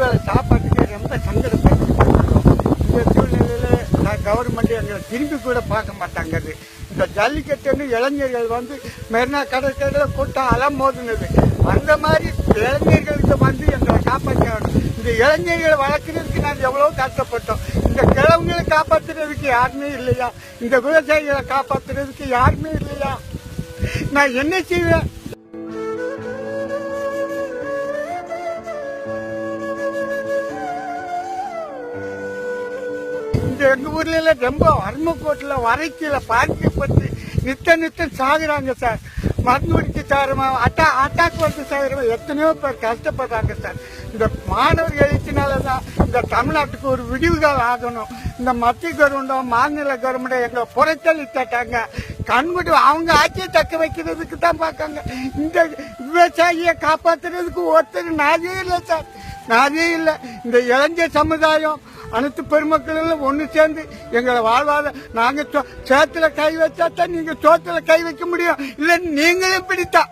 வேலை சாப்பாட்டுக்கு ரொம்ப சங்கடப்பட்டு இந்த சூழ்நிலையில் நான் கவர்மெண்ட் எங்களை திரும்பி கூட பார்க்க மாட்டாங்கிறது இந்த ஜல்லிக்கட்டுன்னு இளைஞர்கள் வந்து மெரினா கடற்கரையில் கூட்டம் அலமோதுனது அந்த மாதிரி இளைஞர்களுக்கு வந்து எங்களை காப்பாற்ற இந்த இளைஞர்களை வளர்க்குறதுக்கு நாங்கள் எவ்வளோ கஷ்டப்பட்டோம். இந்த கிழவங்களை காப்பாற்றுறதுக்கு யாருமே இல்லையா? இந்த குலசாயிகளை காப்பாற்றுறதுக்கு யாருமே இல்லையா? நான் என்ன செய்வேன்? இந்த எங்க ஊர்ல எல்லாம் ரொம்ப வறுமைக்கோட்டில் வறட்சியில பாதிக்கப்பட்டு நித்த நித்தம் சாகுறாங்க சார். மருந்து குடிச்சு சாகுறமா அட்டா அட்டாக் வந்து சாகுறமா எத்தனையோ பேர் கஷ்டப்படுறாங்க சார். இந்த மாணவர் எழுச்சினால தான் இந்த தமிழ்நாட்டுக்கு ஒரு விடிவுகள் ஆகணும். இந்த மத்திய கவர்மெண்ட்டும் மாநில கவர்மெண்ட்டும் எங்களை புறத்தள்ளி தட்டாங்க. கண்முடி அவங்க ஆட்சியை தக்க வைக்கிறதுக்கு தான் பார்க்காங்க. இந்த விவசாயியை காப்பாத்துறதுக்கு ஒருத்தர் நாதே இல்லை சார். நாதே இல்லை. இந்த இளைஞர் சமுதாயம் அனைத்து பெருமக்களும் ஒன்று சேர்ந்து எங்களை வாழ்வாத நாங்க சோ- சேத்துல கை வச்சா தான் நீங்க சோத்துல கை வைக்க முடியும். இல்ல நீங்களும் பிடித்தா